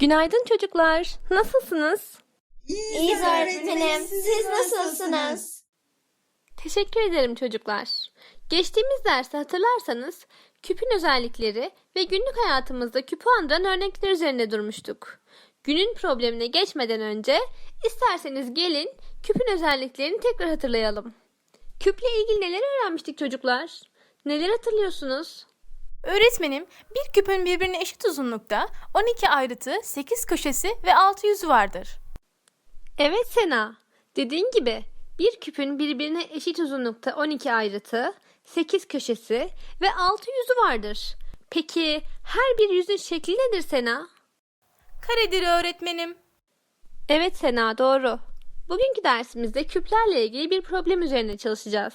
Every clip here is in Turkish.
Günaydın çocuklar. Nasılsınız? İyiyiz öğretmenim. Siz nasılsınız? Teşekkür ederim çocuklar. Geçtiğimiz derste hatırlarsanız küpün özellikleri ve günlük hayatımızda küpü andıran örnekler üzerinde durmuştuk. Günün problemine geçmeden önce isterseniz gelin küpün özelliklerini tekrar hatırlayalım. Küple ilgili neler öğrenmiştik çocuklar? Neler hatırlıyorsunuz? Öğretmenim, bir küpün birbirine eşit uzunlukta 12 ayrıtı, 8 köşesi ve 6 yüzü vardır. Evet Sena. Dediğin gibi bir küpün birbirine eşit uzunlukta 12 ayrıtı, 8 köşesi ve 6 yüzü vardır. Peki her bir yüzün şekli nedir Sena? Karedir öğretmenim. Evet Sena doğru. Bugünkü dersimizde küplerle ilgili bir problem üzerine çalışacağız.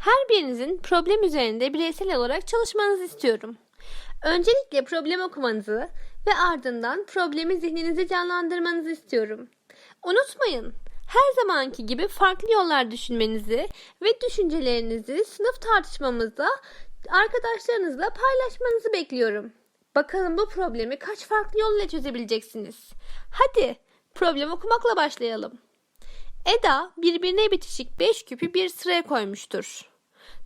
Her birinizin problem üzerinde bireysel olarak çalışmanızı istiyorum. Öncelikle problem okumanızı ve ardından problemi zihninizde canlandırmanızı istiyorum. Unutmayın, her zamanki gibi farklı yollar düşünmenizi ve düşüncelerinizi sınıf tartışmamızda arkadaşlarınızla paylaşmanızı bekliyorum. Bakalım bu problemi kaç farklı yolla çözebileceksiniz. Hadi problem okumakla başlayalım. Eda birbirine bitişik 5 küpü bir sıraya koymuştur.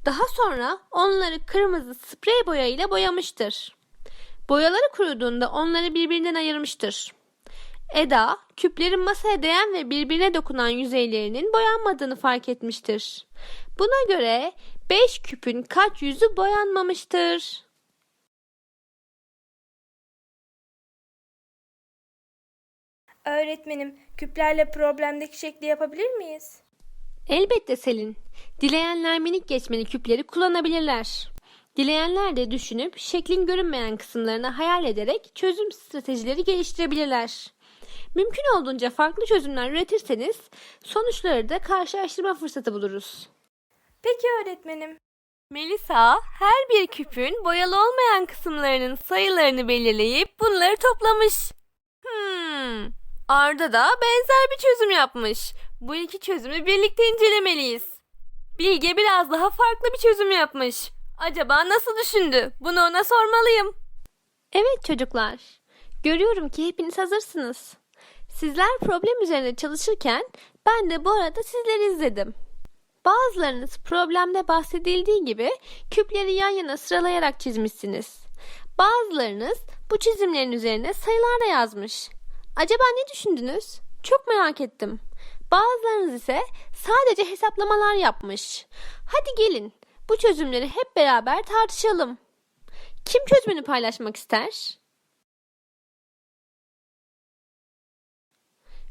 Daha sonra onları kırmızı sprey boyayla boyamıştır. Boyaları kuruduğunda onları birbirinden ayırmıştır. Eda, küplerin masaya değen ve birbirine dokunan yüzeylerinin boyanmadığını fark etmiştir. Buna göre 5 küpün kaç yüzü boyanmamıştır? Öğretmenim, küplerle problemdeki şekli yapabilir miyiz? Elbette Selin. Dileyenler minik geçmeli küpleri kullanabilirler. Dileyenler de düşünüp şeklin görünmeyen kısımlarını hayal ederek çözüm stratejileri geliştirebilirler. Mümkün olduğunca farklı çözümler üretirseniz sonuçları da karşılaştırma fırsatı buluruz. Peki öğretmenim. Melisa her bir küpün boyalı olmayan kısımlarının sayılarını belirleyip bunları toplamış. Hmm, Arda da benzer bir çözüm yapmış. Bu iki çözümü birlikte incelemeliyiz. Bilge biraz daha farklı bir çözüm yapmış. Acaba nasıl düşündü? Bunu ona sormalıyım. Evet çocuklar. Görüyorum ki hepiniz hazırsınız. Sizler problem üzerine çalışırken ben de bu arada sizleri izledim. Bazılarınız problemde bahsedildiği gibi küpleri yan yana sıralayarak çizmişsiniz. Bazılarınız bu çizimlerin üzerine sayılar da yazmış. Acaba ne düşündünüz? Çok merak ettim. Bazılarınız ise sadece hesaplamalar yapmış. Hadi gelin bu çözümleri hep beraber tartışalım. Kim çözümünü paylaşmak ister?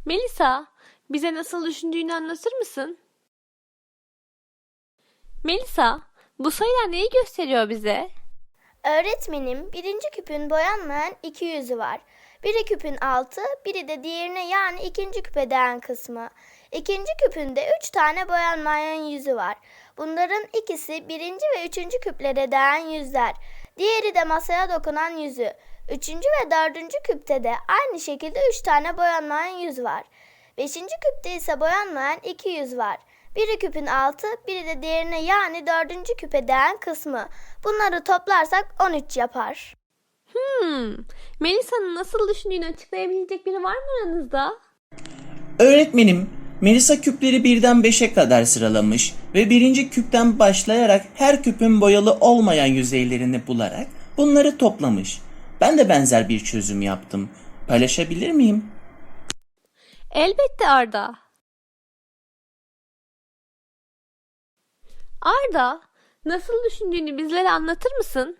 Melisa, bize nasıl düşündüğünü anlatır mısın? Melisa, bu sayılar neyi gösteriyor bize? Öğretmenim, birinci küpün boyanmayan iki yüzü var. Biri küpün altı, biri de diğerine yani ikinci küpe değen kısmı. İkinci küpünde üç tane boyanmayan yüzü var. Bunların ikisi birinci ve üçüncü küplere değen yüzler. Diğeri de masaya dokunan yüzü. Üçüncü ve dördüncü küpte de aynı şekilde üç tane boyanmayan yüz var. Beşinci küpte ise boyanmayan iki yüz var. Biri küpün altı, biri de diğerine yani dördüncü küpe değen kısmı. Bunları toplarsak 13 yapar. Hmm, Melisa'nın nasıl düşündüğünü açıklayabilecek biri var mı aranızda? Öğretmenim, Melisa küpleri birden 5'e kadar sıralamış ve birinci küpten başlayarak her küpün boyalı olmayan yüzeylerini bularak bunları toplamış. Ben de benzer bir çözüm yaptım. Paylaşabilir miyim? Elbette Arda. Arda, nasıl düşündüğünü bizlere anlatır mısın?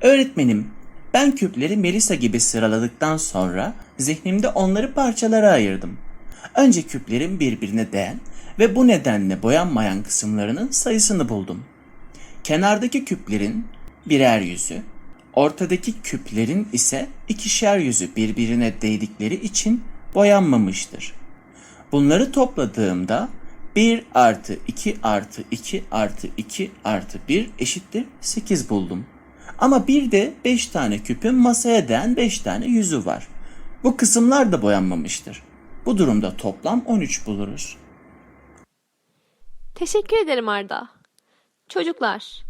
Öğretmenim, ben küpleri Melisa gibi sıraladıktan sonra zihnimde onları parçalara ayırdım. Önce küplerin birbirine değen ve bu nedenle boyanmayan kısımlarının sayısını buldum. Kenardaki küplerin birer yüzü, ortadaki küplerin ise ikişer yüzü birbirine değdikleri için boyanmamıştır. Bunları topladığımda 1 artı 2 artı 2 artı 2 artı 1 eşittir 8 buldum. Ama bir de 5 tane küpün masaya değen 5 tane yüzü var. Bu kısımlar da boyanmamıştır. Bu durumda toplam 13 buluruz. Teşekkür ederim Arda. Çocuklar,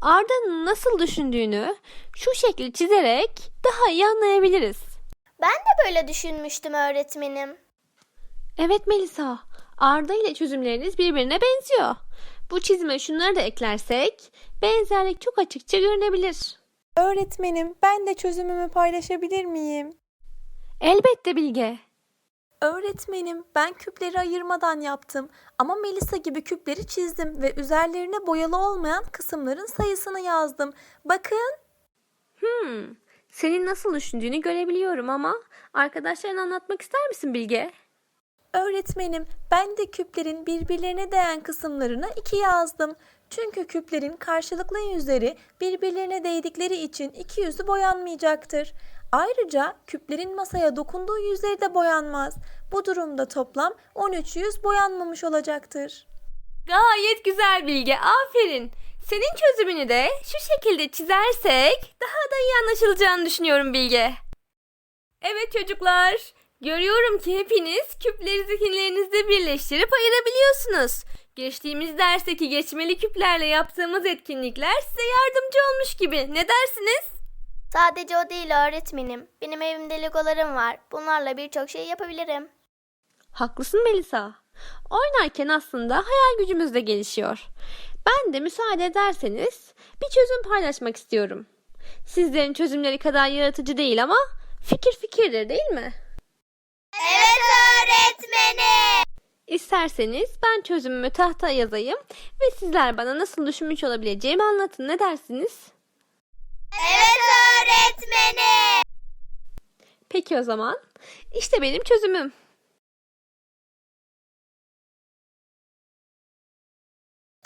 Arda'nın nasıl düşündüğünü şu şekli çizerek daha iyi anlayabiliriz. Ben de böyle düşünmüştüm öğretmenim. Evet Melisa, Arda ile çözümleriniz birbirine benziyor. Bu çizime şunları da eklersek benzerlik çok açıkça görünebilir. Öğretmenim, ben de çözümümü paylaşabilir miyim? Elbette Bilge. Öğretmenim, ben küpleri ayırmadan yaptım ama Melisa gibi küpleri çizdim ve üzerlerine boyalı olmayan kısımların sayısını yazdım. Bakın. Hmm, senin nasıl düşündüğünü görebiliyorum ama arkadaşlarına anlatmak ister misin Bilge? Öğretmenim, ben de küplerin birbirlerine değen kısımlarına iki yazdım. Çünkü küplerin karşılıklı yüzleri birbirlerine değdikleri için iki yüzü boyanmayacaktır. Ayrıca küplerin masaya dokunduğu yüzleri de boyanmaz. Bu durumda toplam 13 yüz boyanmamış olacaktır. Gayet güzel Bilge, aferin. Senin çözümünü de şu şekilde çizersek daha da iyi anlaşılacağını düşünüyorum Bilge. Evet çocuklar, görüyorum ki hepiniz küpleri zihinlerinizde birleştirip ayırabiliyorsunuz. Geçtiğimiz dersteki geçmeli küplerle yaptığımız etkinlikler size yardımcı olmuş gibi. Ne dersiniz? Sadece o değil öğretmenim. Benim evimde legolarım var. Bunlarla birçok şey yapabilirim. Haklısın Melisa. Oynarken aslında hayal gücümüz de gelişiyor. Ben de müsaade ederseniz bir çözüm paylaşmak istiyorum. Sizlerin çözümleri kadar yaratıcı değil ama fikir fikirdir değil mi? Evet öğretmenim. İsterseniz ben çözümümü tahtaya yazayım ve sizler bana nasıl düşünmüş olabileceğimi anlatın. Ne dersiniz? Evet öğretmenim. Peki o zaman. İşte benim çözümüm.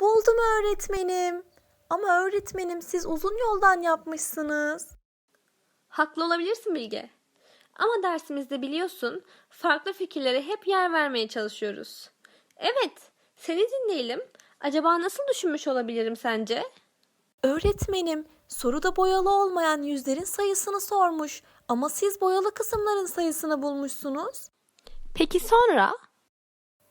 Buldum öğretmenim. Ama öğretmenim siz uzun yoldan yapmışsınız. Haklı olabilirsin Bilge. Ama dersimizde biliyorsun farklı fikirlere hep yer vermeye çalışıyoruz. Evet, seni dinleyelim. Acaba nasıl düşünmüş olabilirim sence? Öğretmenim, soruda boyalı olmayan yüzlerin sayısını sormuş ama siz boyalı kısımların sayısını bulmuşsunuz. Peki sonra?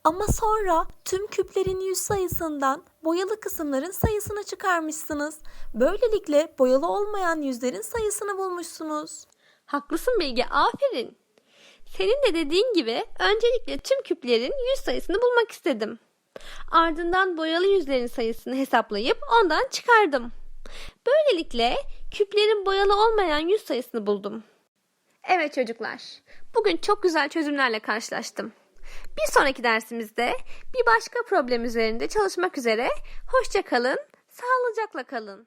Ama sonra tüm küplerin yüz sayısından boyalı kısımların sayısını çıkarmışsınız. Böylelikle boyalı olmayan yüzlerin sayısını bulmuşsunuz. Haklısın Bilge, aferin. Senin de dediğin gibi öncelikle tüm küplerin yüz sayısını bulmak istedim. Ardından boyalı yüzlerin sayısını hesaplayıp ondan çıkardım. Böylelikle küplerin boyalı olmayan yüz sayısını buldum. Evet çocuklar, bugün çok güzel çözümlerle karşılaştım. Bir sonraki dersimizde bir başka problem üzerinde çalışmak üzere. Hoşça kalın, sağlıcakla kalın.